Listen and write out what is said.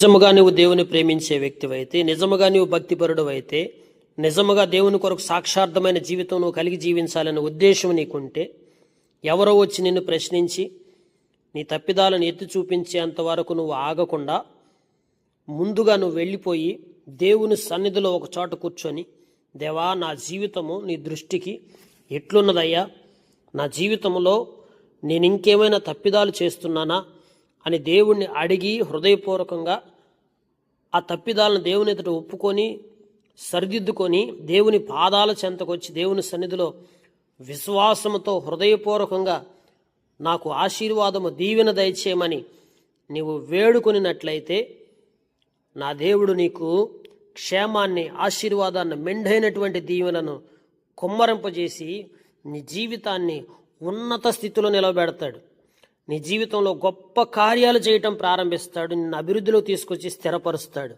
నిజముగా నువ్వు దేవుని ప్రేమించే వ్యక్తివైతే నిజముగా నువ్వు భక్తిపరుడు అయితే నిజముగా దేవుని కొరకు సాక్షార్థమైన జీవితం నువ్వు కలిగి జీవించాలనే ఉద్దేశం నీకుంటే ఎవరో వచ్చి నిన్ను ప్రశ్నించి నీ తప్పిదాలను ఎత్తి చూపించేంత వరకు నువ్వు ఆగకుండా ముందుగా నువ్వు వెళ్ళిపోయి దేవుని సన్నిధిలో ఒక చోట కూర్చొని దేవా నా జీవితము నీ దృష్టికి ఎట్లున్నదయ్యా? నా జీవితంలో నేను ఇంకేమైనా తప్పిదాలు చేస్తున్నానా? అని దేవుణ్ణి అడిగి హృదయపూర్వకంగా ఆ తప్పిదాలను దేవుని ఎదుట ఒప్పుకొని సరిదిద్దుకొని దేవుని పాదాల చెంతకొచ్చి దేవుని సన్నిధిలో విశ్వాసముతో హృదయపూర్వకంగా నాకు ఆశీర్వాదము దీవెన దయచేయమని నీవు వేడుకొనినట్లయితే నా దేవుడు నీకు క్షేమాన్ని ఆశీర్వాదాన్ని మెండైనటువంటి దీవెనను కుమ్మరింపజేసి నీ జీవితాన్ని ఉన్నత స్థితిలో నిలబెడతాడు. నీ జీవితంలో గొప్ప కార్యాలు చేయటం ప్రారంభిస్తాడు నిన్ను అభివృద్ధిలో తీసుకొచ్చి స్థిరపరుస్తాడు.